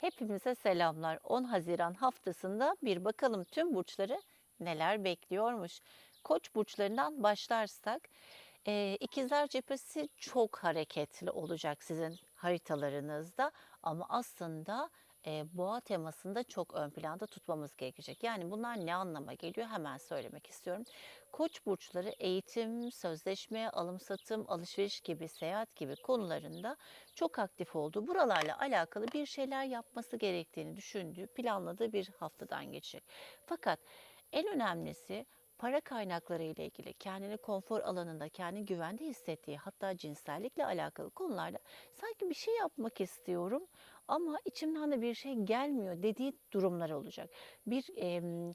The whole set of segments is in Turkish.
Hepimize selamlar. 10 Haziran haftasında bir bakalım tüm burçları neler bekliyormuş. Koç burçlarından başlarsak e, ikizler cephesi çok hareketli olacak sizin haritalarınızda ama aslında e, boğa temasında çok ön planda tutmamız gerekecek. Yani bunlar ne anlama geliyor hemen söylemek istiyorum. Koç burçları eğitim, sözleşme, alım satım, alışveriş gibi, seyahat gibi konularında çok aktif olduğu, buralarla alakalı bir şeyler yapması gerektiğini düşündüğü, planladığı bir haftadan geçecek. Fakat en önemlisi para kaynakları ile ilgili kendini konfor alanında, kendini güvende hissettiği hatta cinsellikle alakalı konularda sanki bir şey yapmak istiyorum ama içimden de bir şey gelmiyor dediği durumlar olacak. Bir em,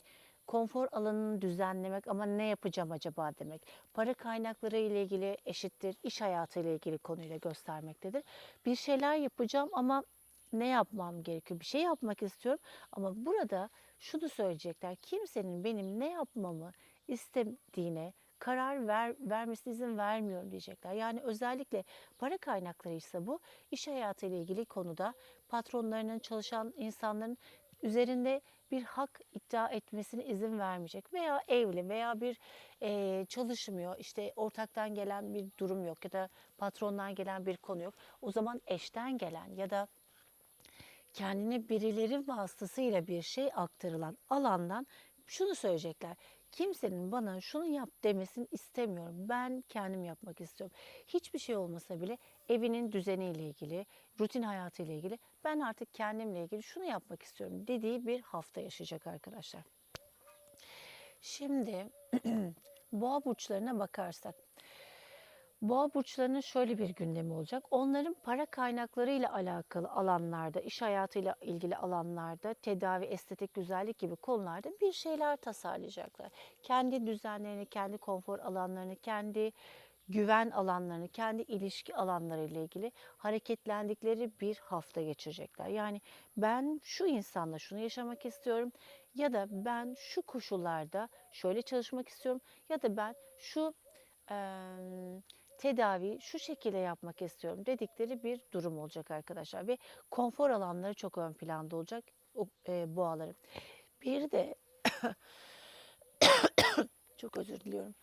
konfor alanını düzenlemek ama ne yapacağım acaba demek. Para kaynakları ile ilgili eşittir iş hayatı ile ilgili konuyla göstermektedir. Bir şeyler yapacağım ama ne yapmam gerekiyor? Bir şey yapmak istiyorum ama burada şunu söyleyecekler. Kimsenin benim ne yapmamı istediğine karar ver, vermesine izin vermiyorum diyecekler. Yani özellikle para kaynakları ise bu iş hayatı ile ilgili konuda patronlarının çalışan insanların üzerinde bir hak iddia etmesine izin vermeyecek veya evli veya bir e, çalışmıyor işte ortaktan gelen bir durum yok ya da patrondan gelen bir konu yok. O zaman eşten gelen ya da kendine birileri vasıtasıyla bir şey aktarılan alandan şunu söyleyecekler. Kimsenin bana şunu yap demesini istemiyorum. Ben kendim yapmak istiyorum. Hiçbir şey olmasa bile evinin düzeniyle ilgili, rutin hayatıyla ilgili ben artık kendimle ilgili şunu yapmak istiyorum dediği bir hafta yaşayacak arkadaşlar. Şimdi boğa burçlarına bakarsak Boğa burçlarının şöyle bir gündemi olacak. Onların para kaynaklarıyla alakalı alanlarda, iş hayatıyla ilgili alanlarda, tedavi, estetik, güzellik gibi konularda bir şeyler tasarlayacaklar. Kendi düzenlerini, kendi konfor alanlarını, kendi güven alanlarını, kendi ilişki alanları ile ilgili hareketlendikleri bir hafta geçirecekler. Yani ben şu insanla şunu yaşamak istiyorum ya da ben şu koşullarda şöyle çalışmak istiyorum ya da ben şu tedavi şu şekilde yapmak istiyorum dedikleri bir durum olacak arkadaşlar ve konfor alanları çok ön planda olacak o e, boğaların. Bir de çok özür diliyorum.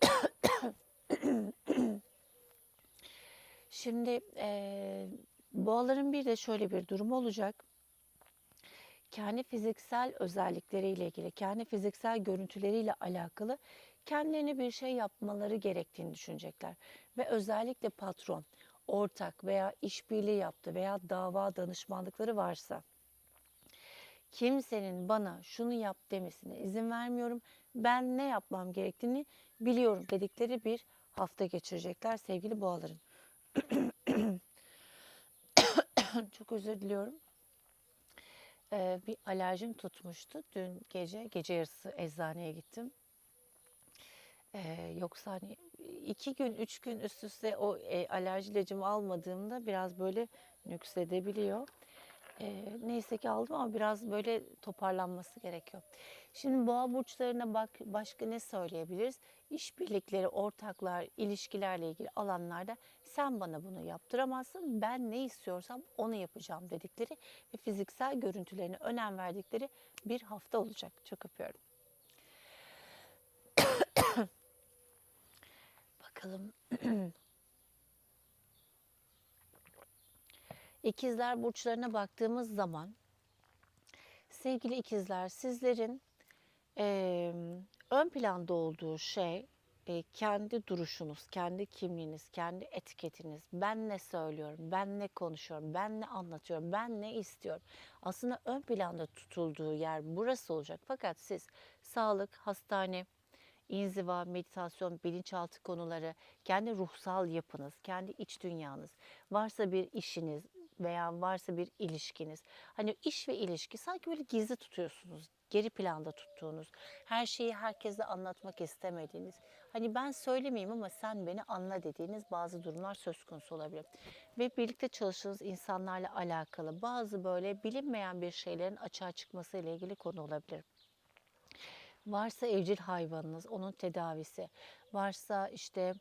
Şimdi e, boğaların bir de şöyle bir durum olacak. Kendi fiziksel özellikleriyle ilgili, kendi fiziksel görüntüleriyle alakalı kendilerine bir şey yapmaları gerektiğini düşünecekler. Ve özellikle patron, ortak veya işbirliği yaptı veya dava danışmanlıkları varsa kimsenin bana şunu yap demesine izin vermiyorum. Ben ne yapmam gerektiğini biliyorum dedikleri bir hafta geçirecekler sevgili boğaların. Çok özür diliyorum. Ee, bir alerjim tutmuştu. Dün gece, gece yarısı eczaneye gittim. Ee, yoksa hani iki gün, üç gün üst üste o e, alerji ilacımı almadığımda biraz böyle nüksedebiliyor. Ee, neyse ki aldım ama biraz böyle toparlanması gerekiyor. Şimdi boğa burçlarına bak başka ne söyleyebiliriz? İşbirlikleri, ortaklar, ilişkilerle ilgili alanlarda sen bana bunu yaptıramazsın. Ben ne istiyorsam onu yapacağım dedikleri ve fiziksel görüntülerine önem verdikleri bir hafta olacak. Çok öpüyorum. Bakalım. İkizler burçlarına baktığımız zaman sevgili ikizler sizlerin eee, ön planda olduğu şey e, kendi duruşunuz, kendi kimliğiniz, kendi etiketiniz. Ben ne söylüyorum, ben ne konuşuyorum, ben ne anlatıyorum, ben ne istiyorum. Aslında ön planda tutulduğu yer burası olacak. Fakat siz sağlık, hastane, inziva, meditasyon, bilinçaltı konuları, kendi ruhsal yapınız, kendi iç dünyanız, varsa bir işiniz veya varsa bir ilişkiniz. Hani iş ve ilişki sanki böyle gizli tutuyorsunuz, geri planda tuttuğunuz, her şeyi herkese anlatmak istemediğiniz, hani ben söylemeyeyim ama sen beni anla dediğiniz bazı durumlar söz konusu olabilir. Ve birlikte çalıştığınız insanlarla alakalı bazı böyle bilinmeyen bir şeylerin açığa çıkması ile ilgili konu olabilir. Varsa evcil hayvanınız, onun tedavisi. Varsa işte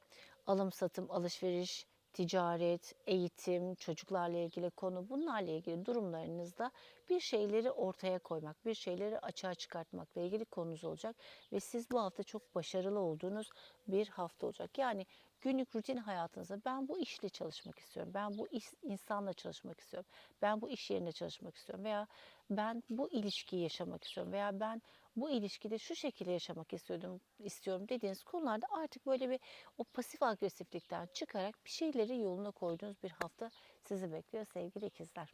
alım satım, alışveriş ticaret, eğitim, çocuklarla ilgili konu bunlarla ilgili durumlarınızda bir şeyleri ortaya koymak, bir şeyleri açığa çıkartmakla ilgili konunuz olacak ve siz bu hafta çok başarılı olduğunuz bir hafta olacak. Yani günlük rutin hayatınızda ben bu işle çalışmak istiyorum, ben bu iş, insanla çalışmak istiyorum, ben bu iş yerinde çalışmak istiyorum veya ben bu ilişkiyi yaşamak istiyorum veya ben bu ilişkide şu şekilde yaşamak istiyordum istiyorum dediğiniz konularda artık böyle bir o pasif agresiflikten çıkarak bir şeyleri yoluna koyduğunuz bir hafta sizi bekliyor sevgili ikizler.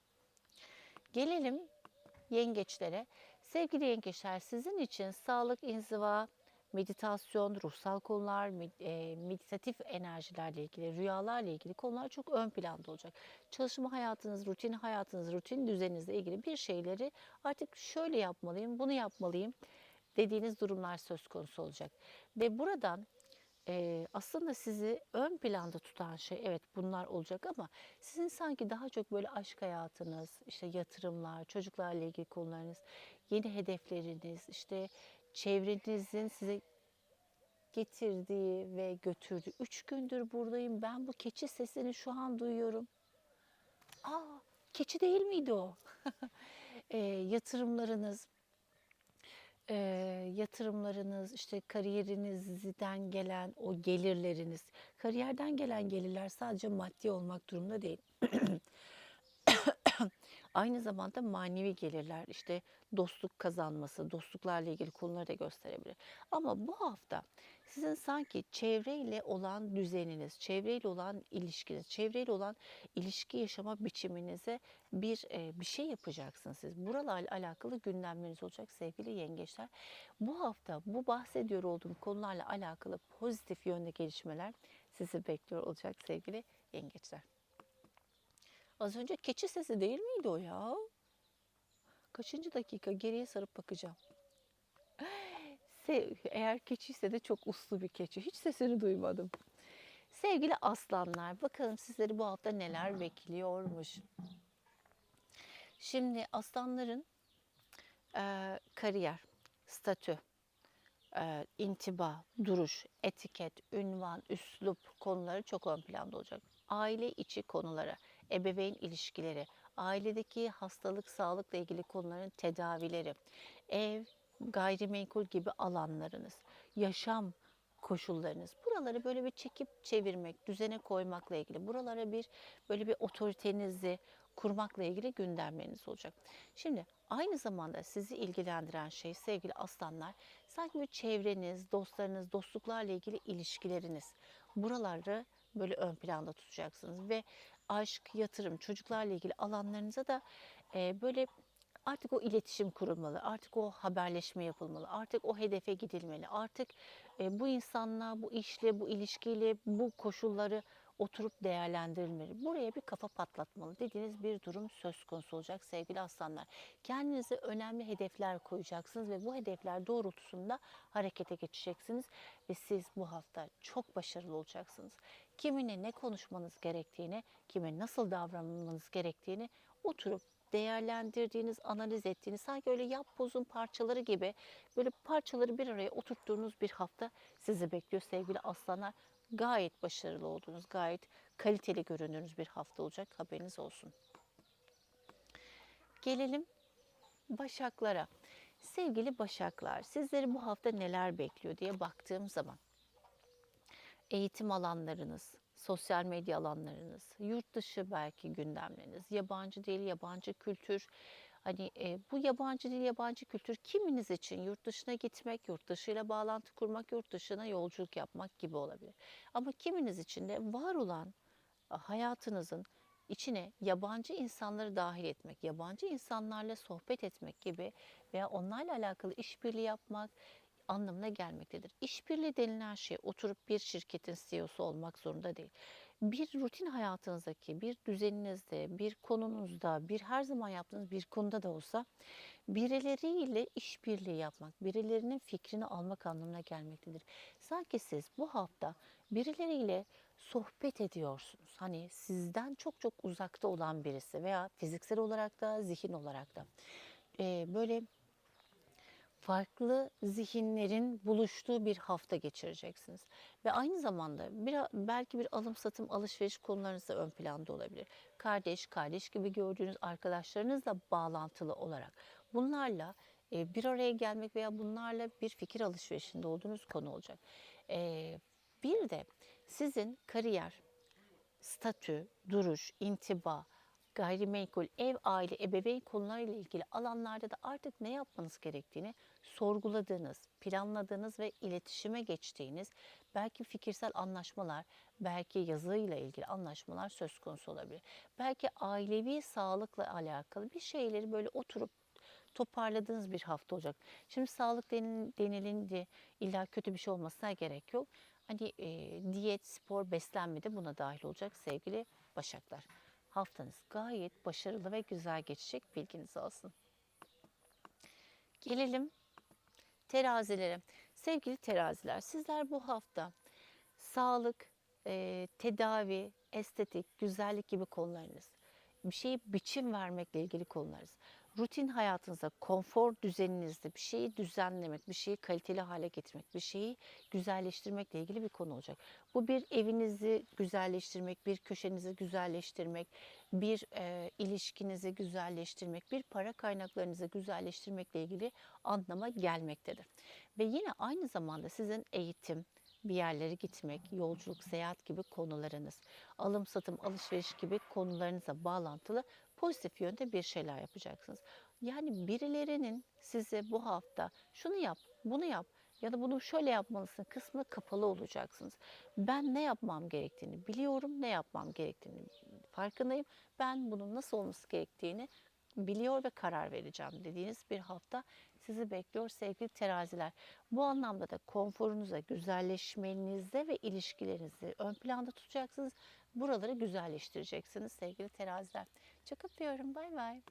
Gelelim yengeçlere. Sevgili yengeçler sizin için sağlık, inziva, meditasyon, ruhsal konular, e, meditatif enerjilerle ilgili, rüyalarla ilgili konular çok ön planda olacak. Çalışma hayatınız, rutin hayatınız, rutin düzeninizle ilgili bir şeyleri artık şöyle yapmalıyım, bunu yapmalıyım dediğiniz durumlar söz konusu olacak. Ve buradan e, aslında sizi ön planda tutan şey evet bunlar olacak ama sizin sanki daha çok böyle aşk hayatınız, işte yatırımlar, çocuklarla ilgili konularınız, yeni hedefleriniz, işte çevrenizin size getirdiği ve götürdüğü. Üç gündür buradayım. Ben bu keçi sesini şu an duyuyorum. Aa, keçi değil miydi o? e, yatırımlarınız, e, yatırımlarınız, işte kariyerinizden gelen o gelirleriniz. Kariyerden gelen gelirler sadece maddi olmak durumunda değil. Aynı zamanda manevi gelirler, işte dostluk kazanması, dostluklarla ilgili konuları da gösterebilir. Ama bu hafta sizin sanki çevreyle olan düzeniniz, çevreyle olan ilişkiniz, çevreyle olan ilişki yaşama biçiminize bir e, bir şey yapacaksınız siz. Buralarla alakalı gündemleriniz olacak sevgili yengeçler. Bu hafta bu bahsediyor olduğum konularla alakalı pozitif yönde gelişmeler sizi bekliyor olacak sevgili yengeçler. Az önce keçi sesi değil miydi o ya? Kaçıncı dakika geriye sarıp bakacağım. Se- Eğer keçiyse de çok uslu bir keçi. Hiç sesini duymadım. Sevgili aslanlar, bakalım sizleri bu hafta neler bekliyormuş. Şimdi aslanların eee, kariyer, statü, eee, intiba, duruş, etiket, ünvan, üslup konuları çok ön planda olacak. Aile içi konuları, ebeveyn ilişkileri, ailedeki hastalık, sağlıkla ilgili konuların tedavileri, ev, gayrimenkul gibi alanlarınız, yaşam koşullarınız. Buraları böyle bir çekip çevirmek, düzene koymakla ilgili, buralara bir böyle bir otoritenizi kurmakla ilgili gündemleriniz olacak. Şimdi aynı zamanda sizi ilgilendiren şey sevgili aslanlar, sanki bir çevreniz, dostlarınız, dostluklarla ilgili ilişkileriniz. Buraları böyle ön planda tutacaksınız ve aşk, yatırım, çocuklarla ilgili alanlarınıza da e, böyle artık o iletişim kurulmalı, artık o haberleşme yapılmalı, artık o hedefe gidilmeli, artık e, bu insanla, bu işle, bu ilişkiyle, bu koşulları oturup değerlendirilmeli. Buraya bir kafa patlatmalı dediğiniz bir durum söz konusu olacak sevgili aslanlar. Kendinize önemli hedefler koyacaksınız ve bu hedefler doğrultusunda harekete geçeceksiniz ve siz bu hafta çok başarılı olacaksınız. Kiminle ne konuşmanız gerektiğini, kime nasıl davranmanız gerektiğini oturup değerlendirdiğiniz, analiz ettiğiniz, sanki öyle yapbozun parçaları gibi böyle parçaları bir araya oturttuğunuz bir hafta sizi bekliyor sevgili aslanlar. Gayet başarılı olduğunuz, gayet kaliteli göründüğünüz bir hafta olacak haberiniz olsun. Gelelim Başaklara. Sevgili Başaklar, sizleri bu hafta neler bekliyor diye baktığım zaman eğitim alanlarınız, sosyal medya alanlarınız, yurt dışı belki gündemleriniz, yabancı dil, yabancı kültür. Hani e, bu yabancı dil, yabancı kültür kiminiz için yurt dışına gitmek, yurt dışıyla bağlantı kurmak, yurt dışına yolculuk yapmak gibi olabilir. Ama kiminiz için de var olan hayatınızın içine yabancı insanları dahil etmek, yabancı insanlarla sohbet etmek gibi veya onlarla alakalı işbirliği yapmak, anlamına gelmektedir. İşbirliği denilen şey oturup bir şirketin CEO'su olmak zorunda değil. Bir rutin hayatınızdaki, bir düzeninizde, bir konunuzda, bir her zaman yaptığınız bir konuda da olsa birileriyle işbirliği yapmak, birilerinin fikrini almak anlamına gelmektedir. Sanki siz bu hafta birileriyle sohbet ediyorsunuz. Hani sizden çok çok uzakta olan birisi veya fiziksel olarak da zihin olarak da. Ee, böyle farklı zihinlerin buluştuğu bir hafta geçireceksiniz. Ve aynı zamanda bir, belki bir alım satım alışveriş konularınız da ön planda olabilir. Kardeş, kardeş gibi gördüğünüz arkadaşlarınızla bağlantılı olarak bunlarla e, bir araya gelmek veya bunlarla bir fikir alışverişinde olduğunuz konu olacak. E, bir de sizin kariyer, statü, duruş, intiba, gayrimenkul, ev, aile, ebeveyn konularıyla ilgili alanlarda da artık ne yapmanız gerektiğini sorguladığınız, planladığınız ve iletişime geçtiğiniz belki fikirsel anlaşmalar, belki yazıyla ilgili anlaşmalar söz konusu olabilir. Belki ailevi sağlıkla alakalı bir şeyleri böyle oturup toparladığınız bir hafta olacak. Şimdi sağlık denil- denilince illa kötü bir şey olmasına gerek yok. Hani e, diyet, spor, beslenme de buna dahil olacak sevgili Başaklar. Haftanız gayet başarılı ve güzel geçecek bilginiz olsun. Gelelim terazilere. Sevgili teraziler sizler bu hafta sağlık, e, tedavi, estetik, güzellik gibi konularınız, bir şeyi biçim vermekle ilgili konularınız, rutin hayatınızda, konfor düzeninizde bir şeyi düzenlemek, bir şeyi kaliteli hale getirmek, bir şeyi güzelleştirmekle ilgili bir konu olacak. Bu bir evinizi güzelleştirmek, bir köşenizi güzelleştirmek, bir e, ilişkinizi güzelleştirmek, bir para kaynaklarınızı güzelleştirmekle ilgili anlama gelmektedir. Ve yine aynı zamanda sizin eğitim, bir yerlere gitmek, yolculuk, seyahat gibi konularınız, alım satım, alışveriş gibi konularınıza bağlantılı pozitif yönde bir şeyler yapacaksınız. Yani birilerinin size bu hafta şunu yap, bunu yap ya da bunu şöyle yapmalısın kısmı kapalı olacaksınız. Ben ne yapmam gerektiğini biliyorum, ne yapmam gerektiğini farkındayım. Ben bunun nasıl olması gerektiğini biliyor ve karar vereceğim dediğiniz bir hafta sizi bekliyor sevgili teraziler. Bu anlamda da konforunuza, güzelleşmenizde ve ilişkilerinizi ön planda tutacaksınız. Buraları güzelleştireceksiniz sevgili teraziler. Çok öpüyorum. Bay bay.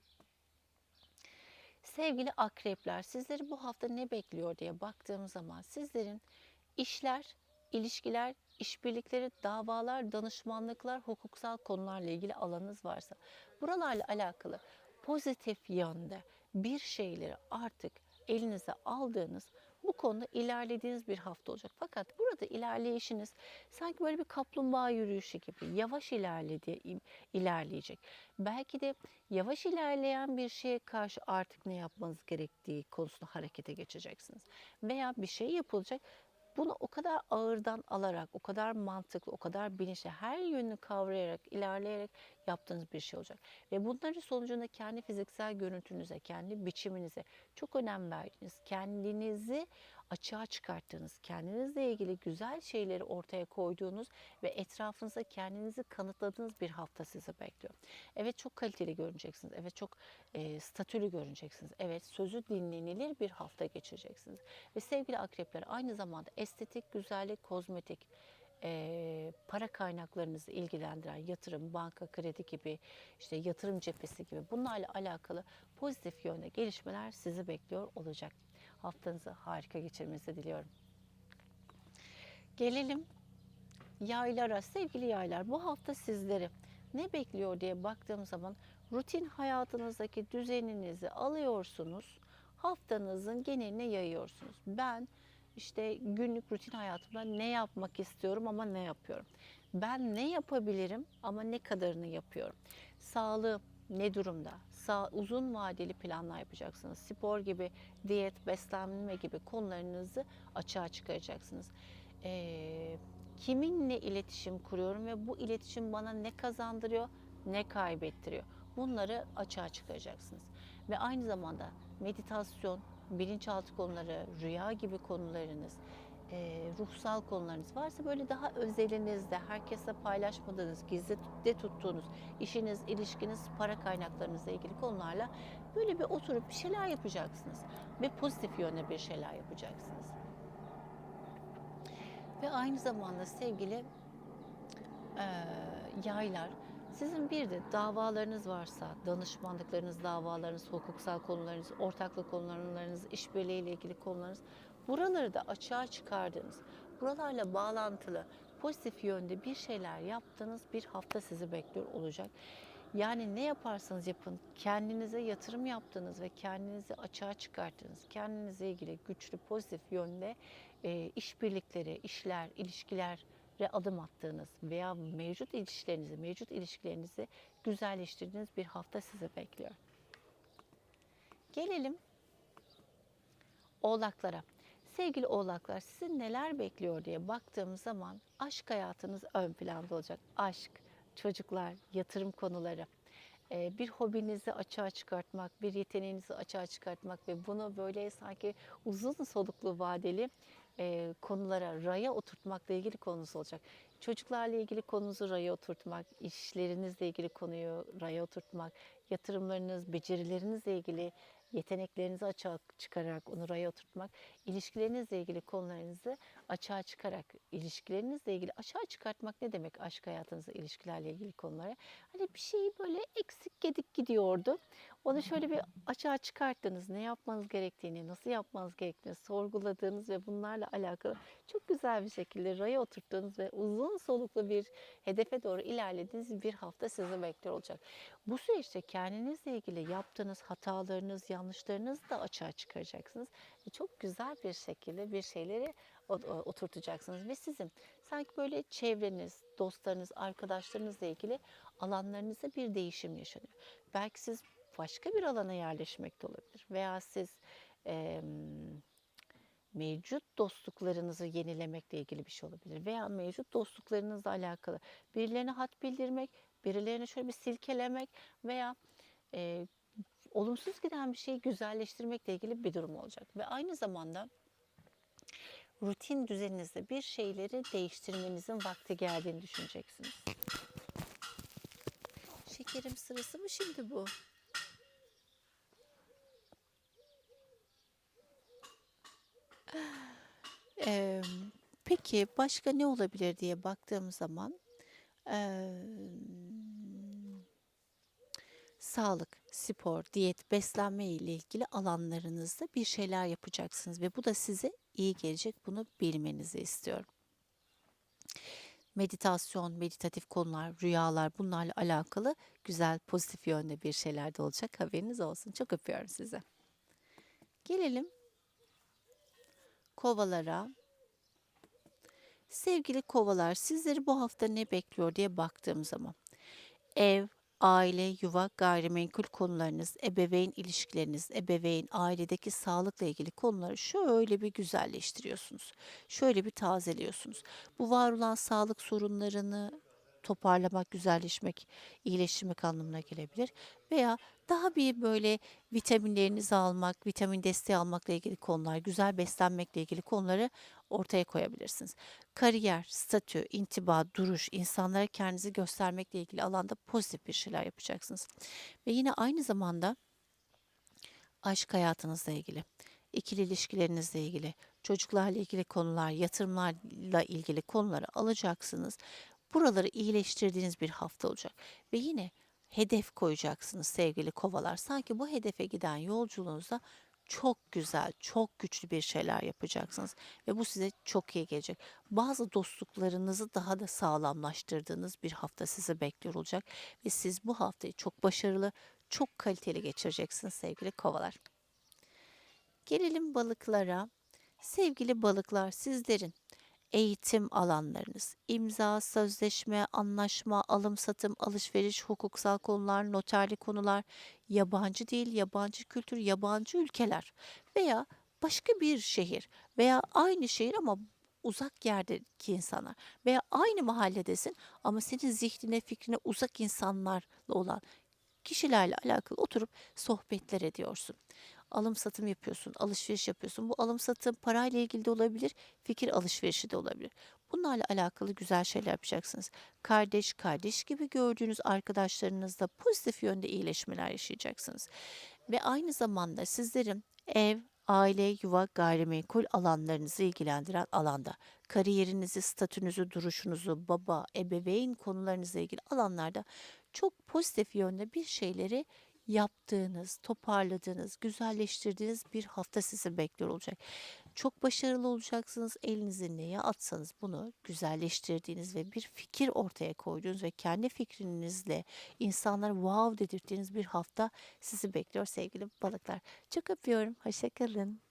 Sevgili akrepler, sizleri bu hafta ne bekliyor diye baktığım zaman sizlerin işler, ilişkiler, işbirlikleri, davalar, danışmanlıklar, hukuksal konularla ilgili alanınız varsa buralarla alakalı pozitif yönde bir şeyleri artık elinize aldığınız bu konuda ilerlediğiniz bir hafta olacak. Fakat burada ilerleyişiniz sanki böyle bir kaplumbağa yürüyüşü gibi yavaş ilerledi, ilerleyecek. Belki de yavaş ilerleyen bir şeye karşı artık ne yapmanız gerektiği konusunda harekete geçeceksiniz. Veya bir şey yapılacak bunu o kadar ağırdan alarak, o kadar mantıklı, o kadar bilinçli, her yönünü kavrayarak, ilerleyerek yaptığınız bir şey olacak. Ve bunların sonucunda kendi fiziksel görüntünüze, kendi biçiminize çok önem verdiğiniz, kendinizi açığa çıkarttığınız, kendinizle ilgili güzel şeyleri ortaya koyduğunuz ve etrafınıza kendinizi kanıtladığınız bir hafta sizi bekliyor. Evet çok kaliteli görüneceksiniz. Evet çok e, statülü görüneceksiniz. Evet sözü dinlenilir bir hafta geçireceksiniz. Ve sevgili akrepler aynı zamanda estetik, güzellik, kozmetik, para kaynaklarınızı ilgilendiren yatırım, banka, kredi gibi işte yatırım cephesi gibi bunlarla alakalı pozitif yönde gelişmeler sizi bekliyor olacak. Haftanızı harika geçirmenizi diliyorum. Gelelim yaylara. Sevgili yaylar bu hafta sizleri ne bekliyor diye baktığım zaman rutin hayatınızdaki düzeninizi alıyorsunuz. Haftanızın geneline yayıyorsunuz. Ben işte günlük rutin hayatımda ne yapmak istiyorum ama ne yapıyorum? Ben ne yapabilirim ama ne kadarını yapıyorum? Sağlığım ne durumda? Sağ, uzun vadeli planlar yapacaksınız. Spor gibi, diyet, beslenme gibi konularınızı açığa çıkaracaksınız. Ee, kiminle iletişim kuruyorum ve bu iletişim bana ne kazandırıyor, ne kaybettiriyor? Bunları açığa çıkaracaksınız. Ve aynı zamanda meditasyon, bilinçaltı konuları, rüya gibi konularınız, e, ruhsal konularınız varsa böyle daha özelinizde, herkesle paylaşmadığınız, gizli de tuttuğunuz işiniz, ilişkiniz, para kaynaklarınızla ilgili konularla böyle bir oturup bir şeyler yapacaksınız. Ve pozitif yönde bir şeyler yapacaksınız. Ve aynı zamanda sevgili e, yaylar, sizin bir de davalarınız varsa, danışmanlıklarınız, davalarınız, hukuksal konularınız, ortaklık konularınız, işbirliğiyle ilgili konularınız, buraları da açığa çıkardığınız, buralarla bağlantılı pozitif yönde bir şeyler yaptığınız bir hafta sizi bekliyor olacak. Yani ne yaparsanız yapın kendinize yatırım yaptığınız ve kendinizi açığa çıkarttığınız, kendinize ilgili güçlü pozitif yönde e, işbirlikleri, işler, ilişkilere adım attığınız veya mevcut ilişkilerinizi, mevcut ilişkilerinizi güzelleştirdiğiniz bir hafta sizi bekliyor. Gelelim oğlaklara. Sevgili oğlaklar sizi neler bekliyor diye baktığımız zaman aşk hayatınız ön planda olacak. Aşk, çocuklar, yatırım konuları, e, bir hobinizi açığa çıkartmak, bir yeteneğinizi açığa çıkartmak ve bunu böyle sanki uzun soluklu vadeli e, konulara, raya oturtmakla ilgili konusu olacak. Çocuklarla ilgili konunuzu raya oturtmak, işlerinizle ilgili konuyu raya oturtmak, yatırımlarınız, becerilerinizle ilgili yeteneklerinizi açığa çıkararak onu raya oturtmak, ilişkilerinizle ilgili konularınızı açığa çıkarak, ilişkilerinizle ilgili açığa çıkartmak ne demek aşk hayatınızda ilişkilerle ilgili konulara? Hani bir şey böyle eksik gedik gidiyordu. Onu şöyle bir açığa çıkarttınız. Ne yapmanız gerektiğini, nasıl yapmanız gerektiğini sorguladığınız ve bunlarla alakalı çok güzel bir şekilde raya oturttuğunuz ve uzun soluklu bir hedefe doğru ilerlediğiniz bir hafta sizi bekliyor olacak. Bu süreçte kendinizle ilgili yaptığınız hatalarınız, yanlışlarınızı da açığa çıkaracaksınız. Ve çok güzel bir şekilde bir şeyleri oturtacaksınız. Ve sizin sanki böyle çevreniz, dostlarınız, arkadaşlarınızla ilgili alanlarınızda bir değişim yaşanıyor. Belki siz başka bir alana yerleşmek de olabilir. Veya siz em, mevcut dostluklarınızı yenilemekle ilgili bir şey olabilir. Veya mevcut dostluklarınızla alakalı birilerine hat bildirmek, birilerine şöyle bir silkelemek veya e, olumsuz giden bir şeyi güzelleştirmekle ilgili bir durum olacak. Ve aynı zamanda rutin düzeninizde bir şeyleri değiştirmenizin vakti geldiğini düşüneceksiniz. Şekerim sırası mı şimdi bu? Eee, peki başka ne olabilir diye baktığım zaman eee, sağlık, spor, diyet, beslenme ile ilgili alanlarınızda bir şeyler yapacaksınız ve bu da size iyi gelecek. Bunu bilmenizi istiyorum. Meditasyon, meditatif konular, rüyalar bunlarla alakalı güzel, pozitif yönde bir şeyler de olacak. Haberiniz olsun. Çok öpüyorum size. Gelelim kovalara. Sevgili kovalar, sizleri bu hafta ne bekliyor diye baktığım zaman ev, aile, yuva, gayrimenkul konularınız, ebeveyn ilişkileriniz, ebeveyn, ailedeki sağlıkla ilgili konuları şöyle bir güzelleştiriyorsunuz. Şöyle bir tazeliyorsunuz. Bu var olan sağlık sorunlarını toparlamak, güzelleşmek, iyileştirmek anlamına gelebilir. Veya daha bir böyle vitaminlerinizi almak, vitamin desteği almakla ilgili konular, güzel beslenmekle ilgili konuları ortaya koyabilirsiniz. Kariyer, statü, intiba, duruş, insanlara kendinizi göstermekle ilgili alanda pozitif bir şeyler yapacaksınız. Ve yine aynı zamanda aşk hayatınızla ilgili, ikili ilişkilerinizle ilgili, çocuklarla ilgili konular, yatırımlarla ilgili konuları alacaksınız. Buraları iyileştirdiğiniz bir hafta olacak. Ve yine hedef koyacaksınız sevgili kovalar. Sanki bu hedefe giden yolculuğunuzda çok güzel, çok güçlü bir şeyler yapacaksınız ve bu size çok iyi gelecek. Bazı dostluklarınızı daha da sağlamlaştırdığınız bir hafta sizi bekliyor olacak ve siz bu haftayı çok başarılı, çok kaliteli geçireceksiniz sevgili kovalar. Gelelim balıklara. Sevgili balıklar sizlerin eğitim alanlarınız, imza, sözleşme, anlaşma, alım satım, alışveriş, hukuksal konular, noterli konular, yabancı dil, yabancı kültür, yabancı ülkeler veya başka bir şehir veya aynı şehir ama uzak yerdeki insanlar veya aynı mahalledesin ama senin zihnine, fikrine uzak insanlarla olan kişilerle alakalı oturup sohbetler ediyorsun. Alım satım yapıyorsun, alışveriş yapıyorsun. Bu alım satım parayla ilgili de olabilir, fikir alışverişi de olabilir. Bunlarla alakalı güzel şeyler yapacaksınız. Kardeş, kardeş gibi gördüğünüz arkadaşlarınızla pozitif yönde iyileşmeler yaşayacaksınız. Ve aynı zamanda sizlerin ev, aile, yuva, gayrimenkul alanlarınızı ilgilendiren alanda, kariyerinizi, statünüzü, duruşunuzu, baba, ebeveyn konularınızla ilgili alanlarda çok pozitif yönde bir şeyleri yaptığınız, toparladığınız, güzelleştirdiğiniz bir hafta sizi bekliyor olacak. Çok başarılı olacaksınız. Elinizi neye atsanız bunu güzelleştirdiğiniz ve bir fikir ortaya koyduğunuz ve kendi fikrinizle insanlara wow dedirttiğiniz bir hafta sizi bekliyor sevgili balıklar. Çok öpüyorum. Hoşça kalın.